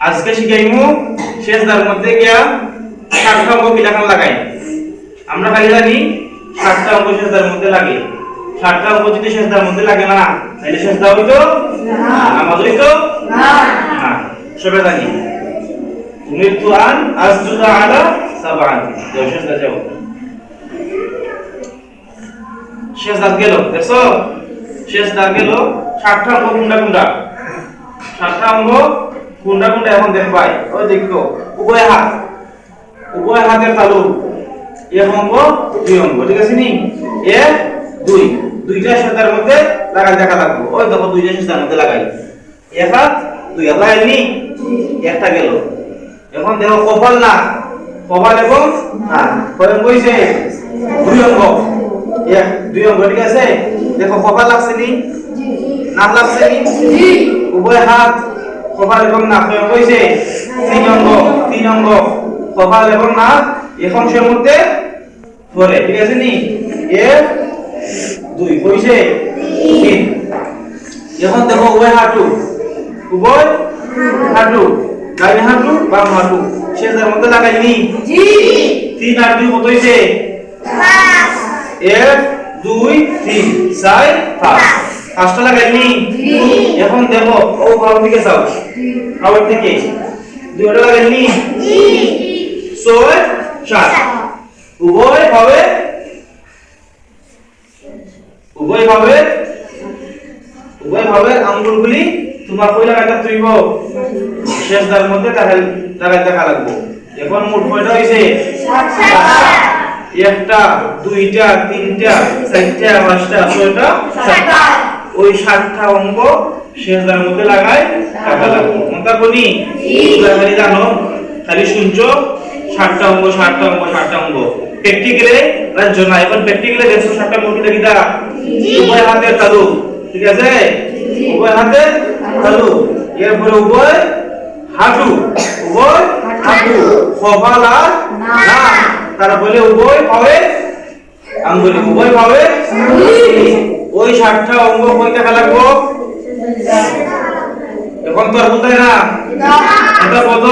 আজকে শিখাইমু শেষদার মধ্যে গিয়া ষাটটা অঙ্ক কিলাখান লাগাই? আমরা খালি জানি ষাটটা অঙ্ক শেষদার মধ্যে লাগে। ষাটটা অঙ্ক যদি শেষদার মধ্যে লাগে না তাহলে শেষদা হইতো নামাজ হইতো না। সবাই জানি। উমিরতু আন আসজুদা আলা সাবআন যাও শেষদা যাও। শেষদার গেল দেখছ? শেষদার গেল। ষাটটা অঙ্ক কোনটা কোনটা? সাতটা অঙ্গ কোনটা কোনটা এখন দেখ পাই ওই দেখো উভয় হাত উভয় হাতের তালু এক অঙ্গ দুই অঙ্গ ঠিক আছে নি? এ দুই দুইটা সাতার মধ্যে লাগাই দেখা লাগবো। ওই দেখো দুইটা সাতার মধ্যে লাগাই। এক হাত দুই হাত লাগাইনি একটা গেল। এখন দেখো কপাল না কপাল এবং না কয়ন কইছে দুই অঙ্গ। এক দুই অঙ্গ ঠিক আছে? দেখো কপাল লাগছে নি? নাক লাগছে নি? উভয় হাত কপাল এবং নাক কইছে তিন অঙ্গ তিন অঙ্গ। কপাল এবং নাক এক অংশের মধ্যে পড়ে ঠিক আছে নি? এক দুই কইছে তিন। এখন দেখো উভয় হাঁটু। উভয় হাঁটু। ডাইন হাঁটু বাম হাঁটু। শেষের মধ্যে লাগাইনি তিন আর দুই কত হইছে? এক দুই তিন চার পাঁচ। পাঁচটা লাগাইনি? এখন দেখো, ও ভালো দিকে যাও। ভালো থেকে দুইটা লাগাইনি? সাত। উভয় ভাবে উভয় ভাবে উভয় ভাবে আঙ্গুলগুলি তোমার কই লাগাইতে তুইব? শেষ দার মধ্যে তাহলে লাগবো। এখন মোট কয়টা হইছে? একটা, দুইটা, তিনটা, চারটা, পাঁচটা, ছয়টা? সাতটা ওই সাতটা অঙ্ক শেষদার মধ্যে লাগাই টাকা লাগবে। মনে বনি খালি জানো। খালি শুনছো? সাতটা অঙ্গ সাতটা অঙ্ক সাতটা অঙ্গ। প্র্যাকটিক্যালে রাজ্য না এখন প্র্যাকটিক্যালে দেখছ সাতটা দেখি দা? উভয় হাতের তালু ঠিক আছে? উভয় হাতের তালু এরপরে উভয় হাঁটু। উভয় হাঁটু। কপাল না। তারপরে উভয় পাবে আঙ্গুলি। উভয় পাবে ওই ষাটটা অঙ্গ কই দেখা লাগবো এখন তো আর কোথায় না। এটা কত